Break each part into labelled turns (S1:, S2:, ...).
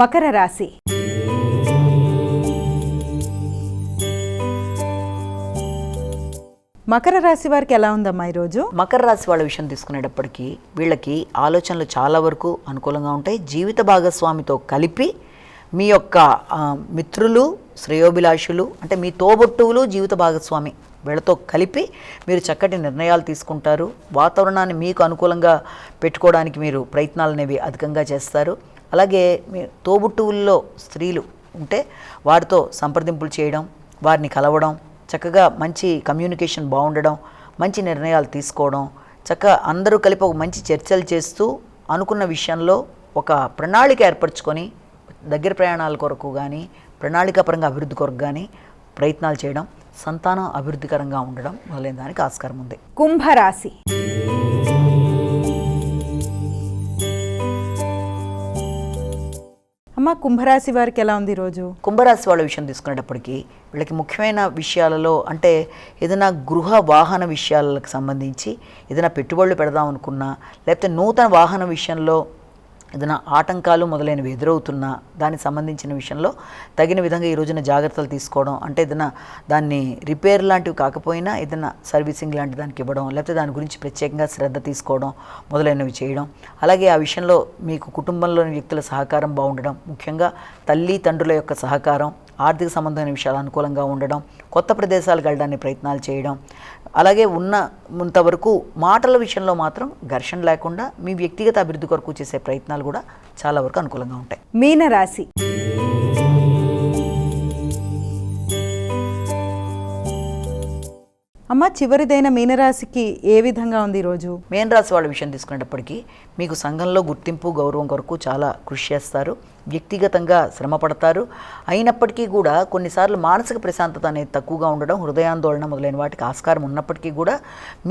S1: మకర రాశి. మకర రాశి వారికి ఎలా ఉందమ్మా ఈరోజు?
S2: మకర రాశి వాళ్ళ విషయం తీసుకునేటప్పటికీ వీళ్ళకి ఆలోచనలు చాలా వరకు అనుకూలంగా ఉంటాయి. జీవిత భాగస్వామితో కలిపి మీ యొక్క మిత్రులు శ్రేయోభిలాషులు అంటే మీ తోబుట్టువులు జీవిత భాగస్వామి వీళ్ళతో కలిపి మీరు చక్కటి నిర్ణయాలు తీసుకుంటారు. వాతావరణాన్ని మీకు అనుకూలంగా పెట్టుకోవడానికి మీరు ప్రయత్నాలు అనేవి అధికంగా చేస్తారు. అలాగే మీ తోబుట్టువుల్లో స్త్రీలు ఉంటే వారితో సంప్రదింపులు చేయడం వారిని కలవడం చక్కగా మంచి కమ్యూనికేషన్ బాగుండడం మంచి నిర్ణయాలు తీసుకోవడం చక్కగా అందరూ కలిపి ఒక మంచి చర్చలు చేస్తూ అనుకున్న విషయంలో ఒక ప్రణాళిక ఏర్పరచుకొని దగ్గర ప్రయాణాల కొరకు కానీ ప్రణాళికాపరంగా అభివృద్ధి కొరకు కానీ ప్రయత్నాలు చేయడం సంతానం అభివృద్ధికరంగా ఉండడం మొదలైన దానికి ఆస్కారం ఉంది.
S1: కుంభరాశి. అమ్మ కుంభరాశి వారికి ఎలా ఉంది ఈరోజు
S2: కుంభరాశి వాళ్ళ విషయం తీసుకునేటప్పటికీ వీళ్ళకి ముఖ్యమైన విషయాలలో అంటే ఏదైనా గృహ వాహన విషయాలకు సంబంధించి ఏదైనా పెట్టుబడులు పెడదాం అనుకున్నా లేకపోతే నూతన వాహన విషయంలో ఏదైనా ఆటంకాలు మొదలైనవి ఎదురవుతున్నా దానికి సంబంధించిన విషయంలో తగిన విధంగా ఈ రోజున జాగ్రత్తలు తీసుకోవడం అంటే ఏదైనా దాన్ని రిపేర్ లాంటివి కాకపోయినా ఏదైనా సర్వీసింగ్ లాంటి దానికి ఇవ్వడం లేకపోతే దాని గురించి ప్రత్యేకంగా శ్రద్ధ తీసుకోవడం మొదలైనవి చేయడం. అలాగే ఆ విషయంలో మీకు కుటుంబంలోని వ్యక్తుల సహకారం బాగుండడం ముఖ్యంగా తల్లి తండ్రుల యొక్క సహకారం ఆర్థిక సంబంధమైన విషయాలు అనుకూలంగా ఉండడం కొత్త ప్రదేశాలకు వెళ్ళడానికి ప్రయత్నాలు చేయడం అలాగే ఉన్నంతవరకు మాటల విషయంలో మాత్రం ఘర్షణ లేకుండా మీ వ్యక్తిగత అభివృద్ధి కొరకు చేసే ప్రయత్నాలు కూడా చాలా వరకు అనుకూలంగా ఉంటాయి.
S1: మీనరాశి. అమ్మ చివరిదైన మీనరాశికి ఏ విధంగా ఉంది ఈరోజు?
S2: మీనరాశి వాళ్ళ విషయం తీసుకునేటప్పటికీ మీకు సంఘంలో గుర్తింపు గౌరవం కొరకు చాలా కృషి చేస్తారు. వ్యక్తిగతంగా శ్రమ పడతారు. అయినప్పటికీ కూడా కొన్నిసార్లు మానసిక ప్రశాంతత అనేది తక్కువగా ఉండడం హృదయాందోళన మొదలైన వాటికి ఆస్కారం ఉన్నప్పటికీ కూడా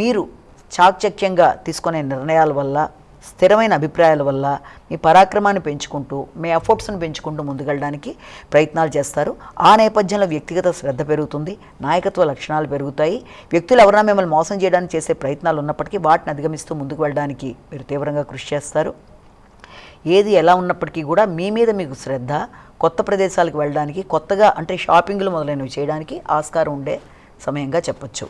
S2: మీరు చాకచక్యంగా తీసుకునే నిర్ణయాల వల్ల స్థిరమైన అభిప్రాయాల వల్ల మీ పరాక్రమాన్ని పెంచుకుంటూ మీ ఎఫర్ట్స్ను పెంచుకుంటూ ముందుకెళ్ళడానికి ప్రయత్నాలు చేస్తారు. ఆ నేపథ్యంలో వ్యక్తిగత శ్రద్ధ పెరుగుతుంది నాయకత్వ లక్షణాలు పెరుగుతాయి. వ్యక్తులు ఎవరైనా మిమ్మల్ని మోసం చేయడానికి చేసే ప్రయత్నాలు ఉన్నప్పటికీ వాటిని అధిగమిస్తూ ముందుకు వెళ్ళడానికి మీరు తీవ్రంగా కృషి చేస్తారు. ఏది ఎలా ఉన్నప్పటికీ కూడా మీ మీద మీకు శ్రద్ధ కొత్త ప్రదేశాలకు వెళ్ళడానికి కొత్తగా అంటే షాపింగ్లు మొదలైనవి చేయడానికి ఆస్కారం ఉండే సమయంగా చెప్పచ్చు.